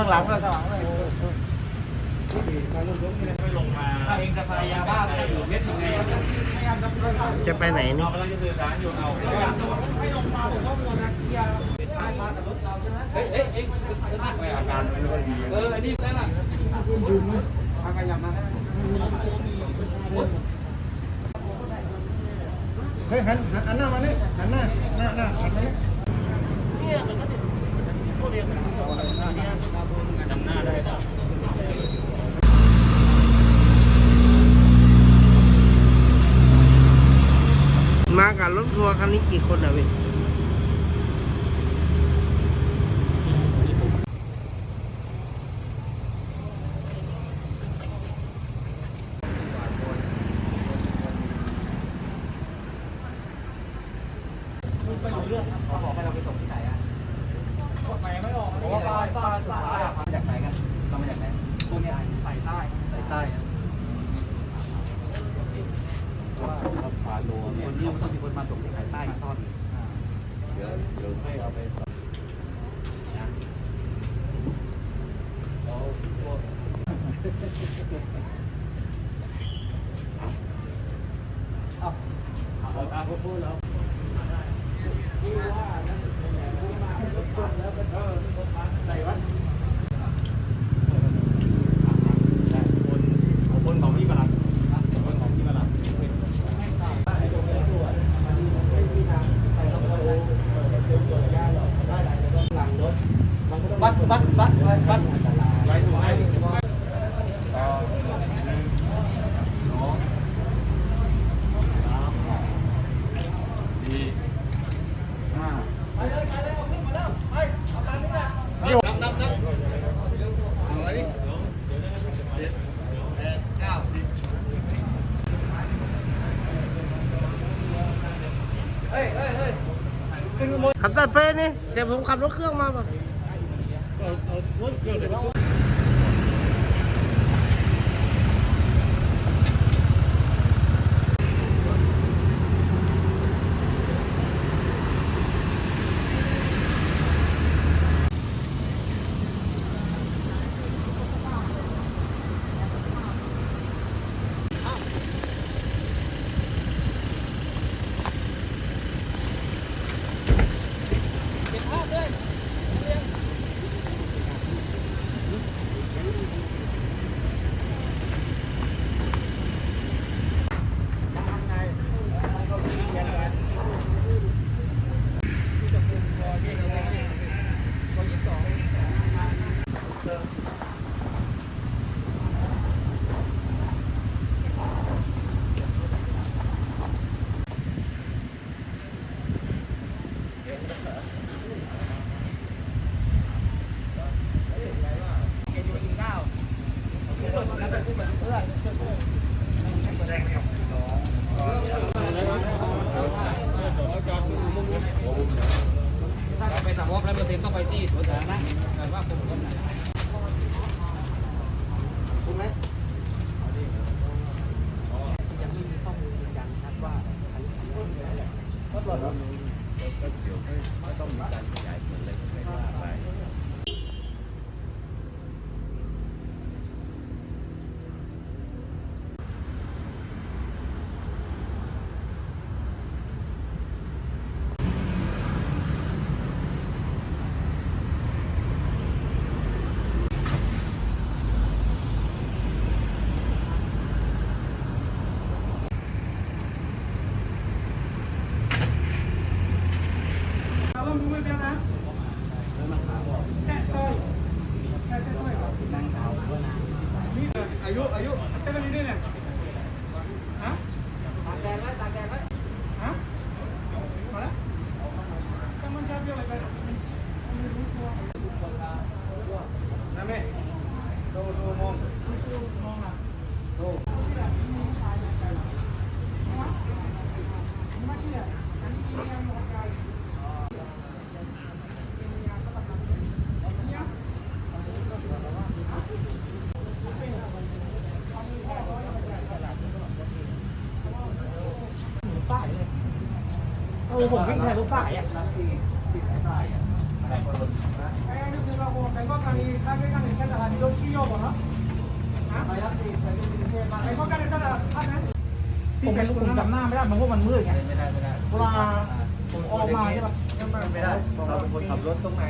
ข้างหลังด้วยข้างหลังด้วยไม่ลงมาถ้าเองจะพายาบ้าจะอยู่เม็ดยังไงจะไปไหนนี่เรากำลังจะสื่อสารอยู่เอาไม่ลงมาผมก็มัวนะเคลียร์ท้ายมากับรถเราใช่ไหมเฮ้ยเอ้ยเอ้ยไม่อาการไม่ค่อยดีเอออันนี้นั่นน่ะทางขยับมาได้เฮ้ยหันหันหน้ามานี่หันหน้าหน้าหน้าหันมานี่จำหน้าได้จ้ะ มากับรถทัวร์คันนี้กี่คนอะพี่ เขาบอกให้เราไปส่งที่ไหนอะไปไม่ อยป้ายสุดท้ายมาจากไหนกันเรามาจากไหนพวกนี้ใส่ใต้ใส่ใต้ปลาโลคนนี้มันต้องมีคนมาส่งที่สายใต้ทอดเดี๋ยวเดี๋ยวให้เอาไปคน ไหนวะ แต่ผมขับรถเครื่องมาแบบ เออผมวิ่งแทนรถสายอะที่ที่สายใต้อะผมไม่รู้ผมจำหน้าไม่ได้มันเพราะมันมืดไงไม่ได้ไม่ได้เวลาผมออกมาใช่ปะไม่ได้เราเป็นคนขับรถตรงไหน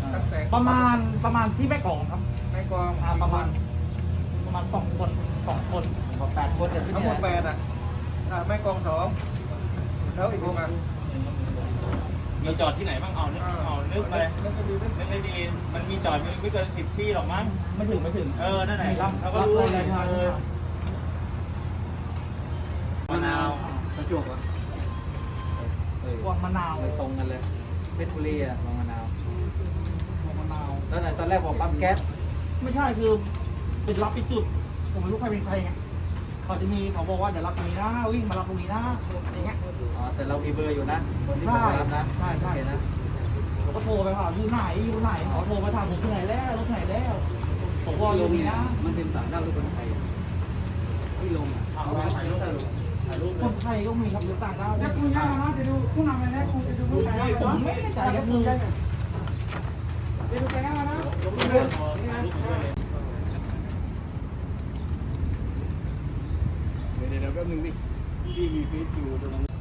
ตั้งแต่ประมาณประมาณที่แม่กลองครับแม่กลองอ่าประมาณ ประมาณสองคนสองคนแปดคนทั้งหมดแปดอะอ่าแม่กลองสอง แล้วอีกคนอะมีจอดที่ไหนบ้างเอานึกเอานึกไปนึกก็ดีนึกนึกไม่ดีมันมีจอดไม่เกินสิบที่หรอกมั้งไม่ถึงไม่ถึงเออนั่นแหละรับเราก็รู้รับเลรายยงานเออมะนาวประจวบอะพวงมะนาวเลยตรงกันเลยเพชรบุรีอะลงมะนาวพวงมะนาวตอนไหนตอนแรกบอกปั๊มแก๊สไม่ใช่คือเป็นรับไปจุดผมไม่รู้ใครเป็นใครไง เขาจะมีเขาบอกว่าเดี๋ยวรับตรงนี้นะวิ่งมารับตรงนี้นะอะไรเงี้ยอ๋อแต่เรามีเบอร์อยู่นะคนที่ใช่มารับนะใช่ใช่โอเคนะผมก็โทรไปถามอยู่ไหนอยู่ไหนเขาโทรมาถามผมที่ไหนแล้วรถไหนแล้วผมว่าอยู่นี่นะมันเป็นต่างด้าวหรือคนไทยที่ลงอะเอาไว้ถ่ายรูปถ่ายรูปคนไทยก็มีครับหรือต่างด้าวแล้วคุณย่ามาจะดูคุณนำไปแล้วคุณจะดูลูกไก่ผมไม่แน่ใจครับคือจะดูไก่แล้วนะเดี๋ยวเดี๋ยวแป๊บนึงดิพี่มีฟีดอยู่ตรงนั้นยืน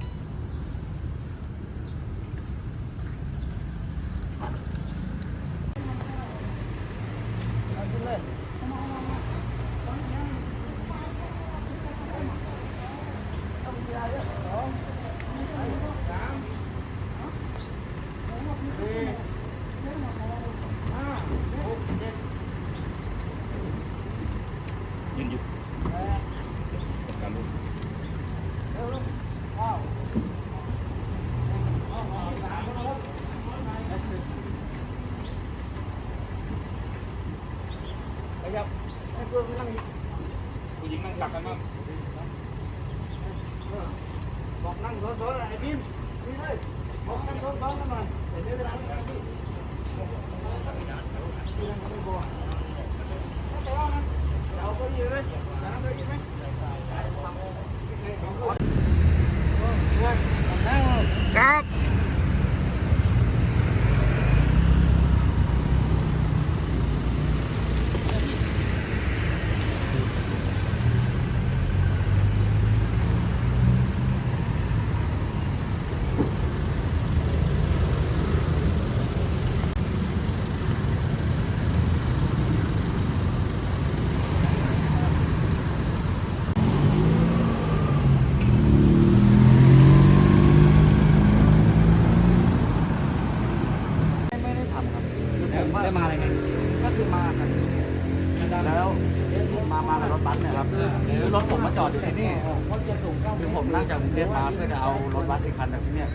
Are you ready?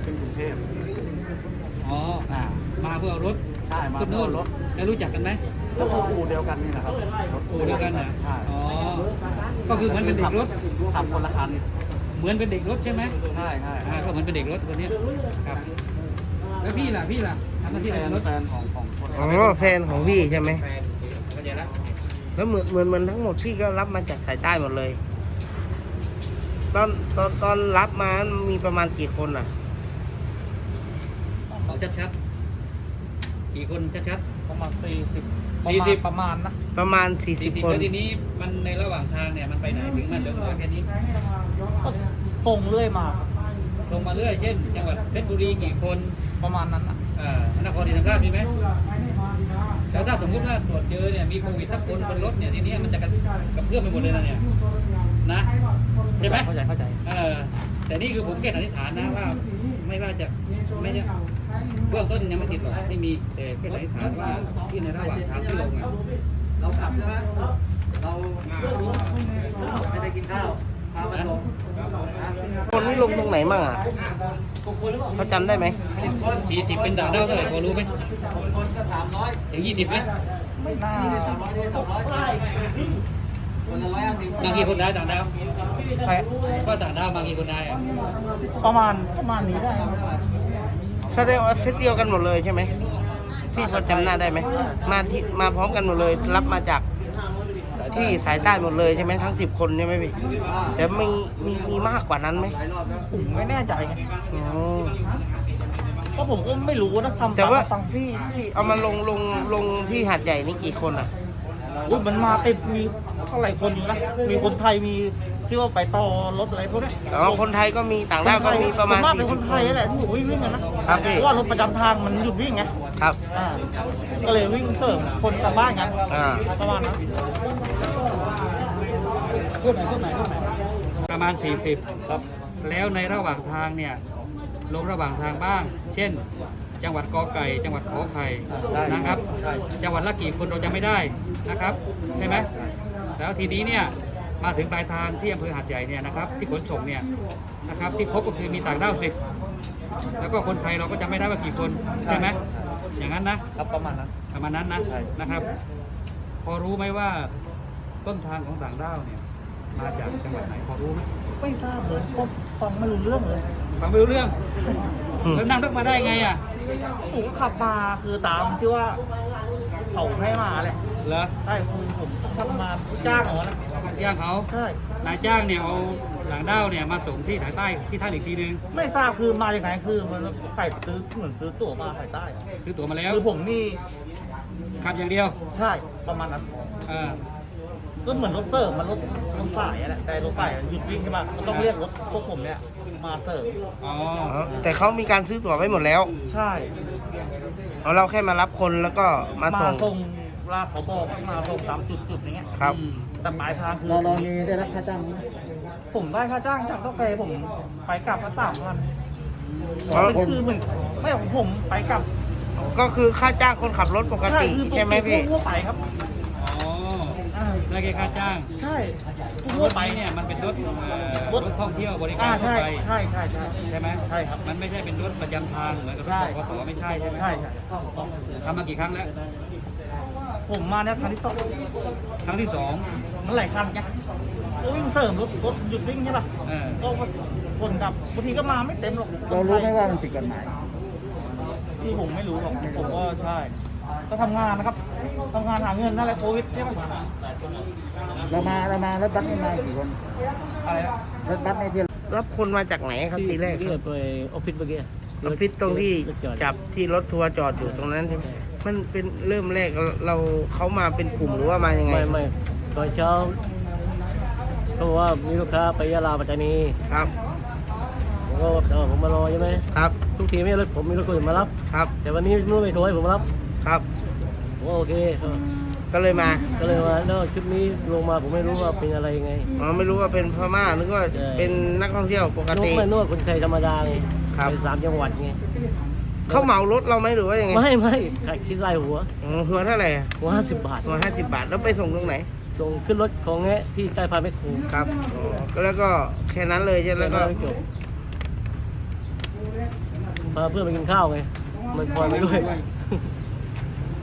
ขึ้นกรุงเทพอ๋ออ่ามาเพื่อเอารถใช่มาขึ้นเพื่นู่อนรถแล้วรู้จักกันไหมก็คืออู่เดียวกันนี่นะครับรถโอ้เดียวกันนะใช่อ๋อก็คือเหมือนเป็นเด็กรถขับคนละคันเหมือนเป็นเด็กรถใช่ไหมใช่ใช่อ่าก็เหมือนเป็นเด็กรถคนเนี้ยครับ แล้วพี่ล่ะพี่ล่ะทำหน้าที่แฟอะไรนกับรถแฟนของของคนอ๋อแฟนของพี่ใช่ไหมแฟนเข้าใจแล้วแล้วเหมือนเหมือนเหมือนทั้งหมดพี่ก็รับมาจากสายใต้หมดเลย ตอนตอนตอนรับมามีประมาณกี่คนอะ เอาชัดๆกี่คนชัด ประมาณสี่สิบสี่สิบ ประมาณนะประมาณ ๆสี่สิบ40คนแล้วทีนี้มันในระหว่างทางเนี่ยมันไปไหนถึงมันเหลือเหลือแค่นี้ก็ตรงเรื่อยมา ลงมาเรื่อยเช่นจังหวัดเพชรบุรีกี่คนประมาณนั้นนะอ่านครศรีธรรมราชมีไหมแล้วถ้าสมมติว่าตรวจเจอเนี่ยมีโควิดสักคนบนรถเนี่ยทีนี้มันจะกันกับเพื่อนไปหมดเลยนะเนี่ยนะใช่ไหม เข้าใจเข้าใจ เออแต่นี่คือผมแค่สันนิษฐานนะว่าไม่ว่าจะไม่ได้ เบื้องต้นยังไม่ติดหรอกไม่มีแต่แค่สันนิษฐานว่าที่ในระหว่างทางที่ลงอะเราขับใช่ไหมเราไม่ได้กินข้าวพามาส่งนะคนนี้ลงตรงไหนมั่งอะเขาจำได้ไหมสิบคนสี่สิบเป็นต่างด้าวเท่าไหร่พอรู้ไหมคนคนก็สามร้อยถึงยี่สิบไหมไม่น่านี่ได้สามร้อยนี่ได้สองร้อยคนละร้อยห้าสิบมากี่คนได้ต่างด้าวใครก็ต่างด้าวมากี่คนได้อะประมาณประมาณนี้ได้ แสดงว่าเซตเดียวกันหมดเลยใช่ไหมพี่พอจำหน้าได้ไหมมาที่มาพร้อมกันหมดเลย รับมาจากที่สายใต้หมดเลยใช่ไหมทั้งสิบคนใช่ไหมพี่แต่มีมีมีมากกว่านั้นไหมหลายรอบแล้วผมไม่แน่ใจไงอ๋อก็ผมก็ไม่รู้นะทำแต่ว่าฟังพี่ที่เอามาลงลงลงที่หาดใหญ่นี่กี่คนอะ อุ้ยมันมาติดมีเท่าไหร่คนอยู่นะ มีคนไทยมีที่ว่าไปต่อรถอะไรพวกเนี้ยอ๋อคนไทยก็มีต่างด้าวก็มีประมาณส่วนมากเป็น40คนไทยนั่นแหละที่วิ่งวิ่งกันนะครับพี่เพราะว่ารถประจำทางมันหยุดวิ่งไงครับอ่าก็เลยวิ่งเสริมคนจากบ้านไงอ่าประมาณนั้นพูดหน่อยพูดหน่อยพูดหน่อยประมาณ 40 ครับ แล้วในระหว่างทางเนี่ยลงระหว่างทางบ้าง เช่น จังหวัดกอไก่ จังหวัดขอไข่ใช่นะครับ ใช่ จังหวัดละกี่คนเราจะไม่ได้นะครับใช่ไหมแล้วทีนี้เนี่ยมาถึงปลายทางที่อำเภอหาดใหญ่เนี่ยนะครับที่ขนส่งเนี่ยนะครับที่พบก็คือมีต่างด้าวสิบแล้วก็คนไทยเราก็จะไม่ได้ว่ากี่คนใช่ไหมอย่างนั้นนะ ครับประมาณนั้น ประมาณนั้นนะใช่ นะครับ พอรู้ไหมว่าต้นทางของต่างด้าวเนี่ยมาจากจังหวัดไหนพอรู้ไหมไม่ทราบเลยก็ฟังไม่รู้เรื่องเลย ฟังไม่รู้เรื่องอืม แล้วนั่งรถมาได้ไงอะผมก็ขับมาคือตามที่ว่าเขาให้มาแหละเหรอใช่คือผมทำมาจ้างเขานะย่างเขาใช่นายจ้างเนี่ยเอาหลังด้าวเนี่ยมาส่งที่ทางใต้ที่ท่าอีกทีนึงไม่ทราบคือมาจากไหนคือมันใส่ซื้อเหมือนซื้อตั๋วมาสายใต้ซื้อตั๋วมาแล้วคือผมนี่ขับอย่างเดียว ใช่ประมาณนั้นเออ ก็เหมือนรถเสิร์ฟมันรถรถสายอะแหละแต่รถสายหยุดวิ่งใช่ไหมมันต้องเรียกรถพวกผมเนี่ยมาเสิร์ฟอ๋ออ๋อแต่เขามีการซื้อตั๋วไว้หมดแล้วใช่เอาเราแค่มารับคนแล้วก็มามาส่งส่งเวลาเขาบอกมาส่งตามจุดๆอย่างเงี้ยครับอืมแต่หมายทางคือเราเรามีได้รับค่าจ้างไหมผมได้ค่าจ้างจากเท่าแกผมไปกลับมาสามพันอ๋อคือเหมือนไม่ของผมไปกลับ ก็คือค่าจ้างคนขับรถปกติคือปกใช่ไหมพี่ทั่วไปครับอ๋ออ่า ได้แค่ค่าจ้าง ใช่รทั่วถไปไปเนี่ยมันเป็นรถเอ่อรถรถท่องเที่ยวบริกาอ่ารทั่วใช่ไปใช่ใช่ใช่ ใช่ไหมใช่ครับ มันไม่ใช่เป็นรถประจำทางเหมือนกับรถใช่บขสไม่ใช่ใช่ไหมใช่ใช่ทำมากี่ครั้งแล้ว ผมมาเนี่ยครั้งที่สองครั้งที่สอง มันหลายคันไงก็วิ่งเสริมรถรถหยุดวิ่งใช่ป่ะเออ ก็คนกับบางทีก็มาไม่เต็มหรอกเรารู้ไหมว่ามันผิดกฎหมาย ที่ผมไม่รู้หรอกผมก็ใช่ ก็ทำงานนะครับ ทำงานหาเงินนั่นแหละโควิดใช่ไหมเรามาเรามารถบัสนี่มากี่คนอะไรนะรถบัสในที่รับคนมาจากไหนครับทีแรกที่ไปออฟฟิศเมื่อกี้ออฟฟิศตรงที่จับที่รถทัวร์จอดอยู่ตรงนั้นใช่ไหมมันเป็นเริ่มแรกเราเราเขามาเป็นกลุ่มหรือว่ามายังไงไม่ไม่ตอนเช้าเขาบอกว่ามีลูกค้าไปยะลาปัตตานีครับผมก็เออผมมารอใช่ไหมครับทุกทีไม่รถผมมีรถคนอื่นมารับ ครับแต่วันนี้ไม่รู้ไม่โทรให้ผมมารับ ครับ ผมว่าโอเคเออก็เลยมาก็เลยมาแล้วชุดนี้ลงมาผมไม่รู้ว่าเป็นอะไรยังไงอ๋อไม่รู้ว่าเป็นพม่านึกว่าใช่เป็นนักท่องเที่ยวปกนติกไม่นวดคนไทยธรรมดาไงครับ ไปสามจังหวัดไงเขาเหมารถเราไหมหรือว่ายังไงไม่ไม่ขายคิดไล่หัวอ๋อหัวเท่าไหร่อะหัวห้าสิบบาทหัวห้าสิบบาทแล้วไปส่งตรงไหนส่งขึ้นรถของแงะที่ใต้พานแม่ครูครับอ๋อแล้วก็แค่นั้นเลยใช่ไหมแล้วก็ไม่จบพาเพื่อนไปกินข้าวไงมันคอยไปด้วย